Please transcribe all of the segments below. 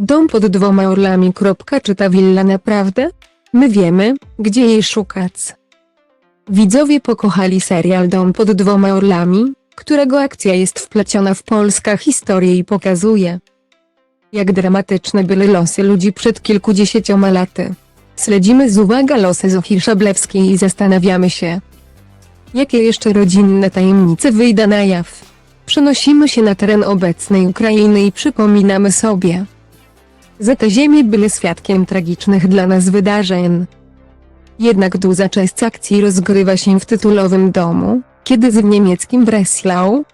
Dom pod dwoma orlami. Czy ta willa naprawdę? My wiemy, gdzie jej szukać. Widzowie pokochali serial Dom pod dwoma orlami, którego akcja jest wpleciona w polska historię i pokazuje, jak dramatyczne były losy ludzi przed kilkudziesięcioma laty. Śledzimy z uwagą losy Zofii Szablewskiej i zastanawiamy się, jakie jeszcze rodzinne tajemnice wyjdą na jaw. Przenosimy się na teren obecnej Ukrainy i przypominamy sobie, że te ziemie były świadkiem tragicznych dla nas wydarzeń. Jednak duża część akcji rozgrywa się w tytułowym domu, kiedy w niemieckim Breslau,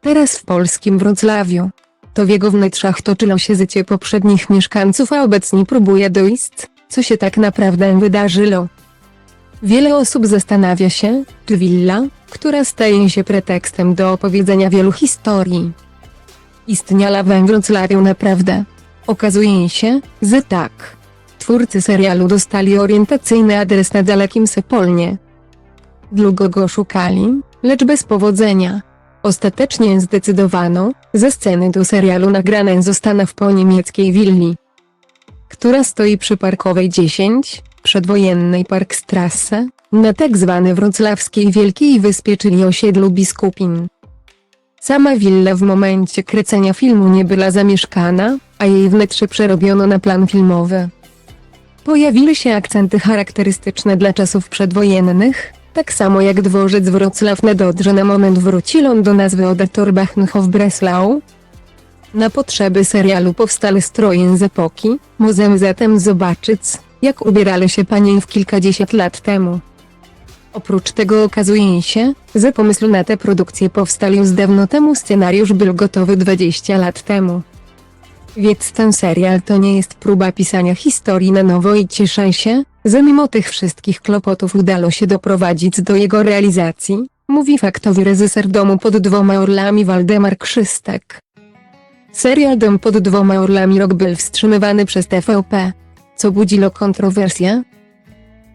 teraz w polskim Wrocławiu. To w jego wnętrzach toczyło się życie poprzednich mieszkańców, a obecnie próbuje dojść, co się tak naprawdę wydarzyło. Wiele osób zastanawia się, czy willa, która staje się pretekstem do opowiedzenia wielu historii, istniała we Wrocławiu naprawdę. Okazuje się, że tak. Twórcy serialu dostali orientacyjny adres na dalekim Sepolnie. Długo go szukali, lecz bez powodzenia. Ostatecznie zdecydowano, że sceny do serialu nagrane zostaną w po niemieckiej willi, która stoi przy Parkowej 10, przedwojennej Parkstrasse, na tak zwanej wrocławskiej Wielkiej Wyspie czyli osiedlu Biskupin. Sama willa w momencie kręcenia filmu nie była zamieszkana, a jej wnętrze przerobiono na plan filmowy. Pojawiły się akcenty charakterystyczne dla czasów przedwojennych, tak samo jak dworzec Wrocław na Dodrze na moment wrócił do nazwy Oderbach-Nchow Breslau. Na potrzeby serialu powstały stroje z epoki, możemy zatem zobaczyć, jak ubierali się panie w kilkadziesiąt lat temu. Oprócz tego okazuje się, że pomysł na tę produkcję powstał już dawno temu scenariusz był gotowy 20 lat temu. Więc ten serial to nie jest próba pisania historii na nowo i cieszę się, że mimo tych wszystkich kłopotów udało się doprowadzić do jego realizacji, mówi faktowy reżyser domu pod dwoma orlami Waldemar Krzystek. Serial Dom pod dwoma orlami rok był wstrzymywany przez TVP, co budziło kontrowersje.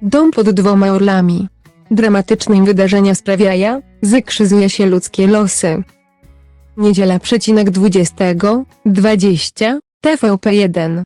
Dom pod dwoma orlami. Dramatyczne wydarzenia sprawiają, że krzyżuje się ludzkie losy. Niedziela przecinek 20, 20, TVP1.